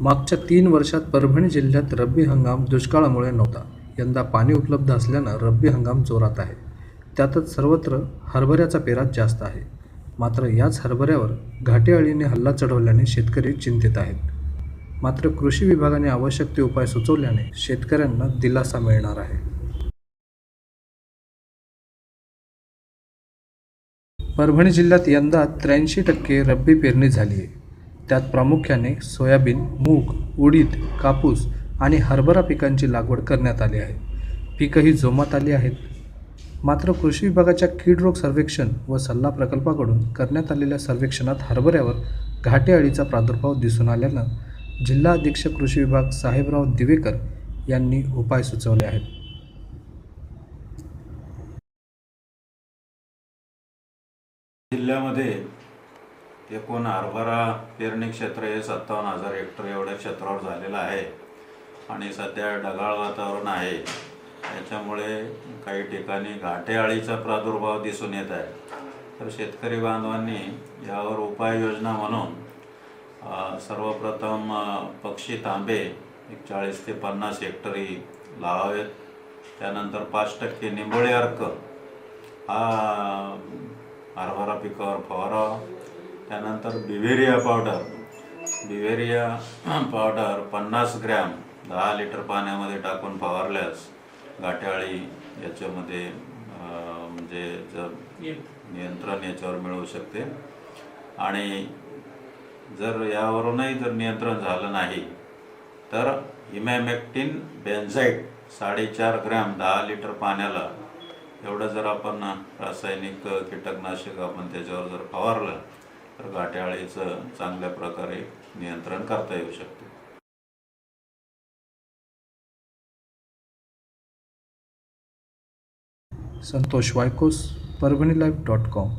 मागच्या तीन वर्षात परभणी जिल्ह्यात रब्बी हंगाम दुष्काळामुळे नव्हता. यंदा पाणी उपलब्ध असल्यानं रब्बी हंगाम जोरात आहे. त्यातच सर्वत्र हरभऱ्याचा पेरा जास्त आहे. मात्र याच हरभऱ्यावर घाटे अळीने हल्ला चढवल्याने शेतकरी चिंतित आहेत. मात्र कृषी विभागाने आवश्यक ते उपाय सुचवल्याने शेतकऱ्यांना दिलासा मिळणार आहे. परभणी जिल्ह्यात यंदा त्र्याऐंशी टक्के रब्बी पेरणी झाली आहे त्यात प्रामुख्याने सोयाबीन मूग उडीद कापूस आणि हरभरा पिकांची लागवड करण्यात आली आहे. पिकंही जोमात आली आहेत. मात्र कृषी विभागाच्या कीड रोग सर्वेक्षण व सल्ला प्रकल्पाकडून करण्यात आलेल्या सर्वेक्षणात हरभऱ्यावर घाटे अळीचा प्रादुर्भाव दिसून आल्यानं जिल्हा अधीक्षक कृषी विभाग साहेबराव दिवेकर यांनी उपाय सुचवले आहेत. जिल्ह्यामध्ये एकूण हरभरा पेरणी क्षेत्र हे सत्तावन्न हजार हेक्टर एवढ्या क्षेत्रावर झालेलं आहे. आणि सध्या ढगाळ वातावरण आहे. याच्यामुळे काही ठिकाणी घाटे अळीचा प्रादुर्भाव दिसून येत आहे. तर शेतकरी बांधवांनी यावर उपाययोजना म्हणून सर्वप्रथम पक्षी तांबे एक चाळीस ते पन्नास हेक्टरी लावावेत. त्यानंतर पाच टक्के निंबोळी अर्क हा हरभरा पिकावर फवारावा. त्यानंतर बिव्हेरिया पावडर. बिव्हेरिया पावडर पन्नास ग्रॅम दहा लिटर पाण्यामध्ये टाकून फवारल्यास गाठ्याळी याच्यामध्ये म्हणजे जर नियंत्रण याच्यावर मिळू शकते. आणि जर यावरूनही जर नियंत्रण झालं नाही तर इमॅमॅक्टिन बेन्झाईट साडेचार ग्रॅम दहा लिटर पाण्याला एवढं जर आपण रासायनिक कीटकनाशक आपण त्याच्यावर जर फवारलं तर गाठ्याळीचं चांगल्या प्रकारे नियंत्रण करता येऊ शकते. Santosh Waykos Parbhani live dot com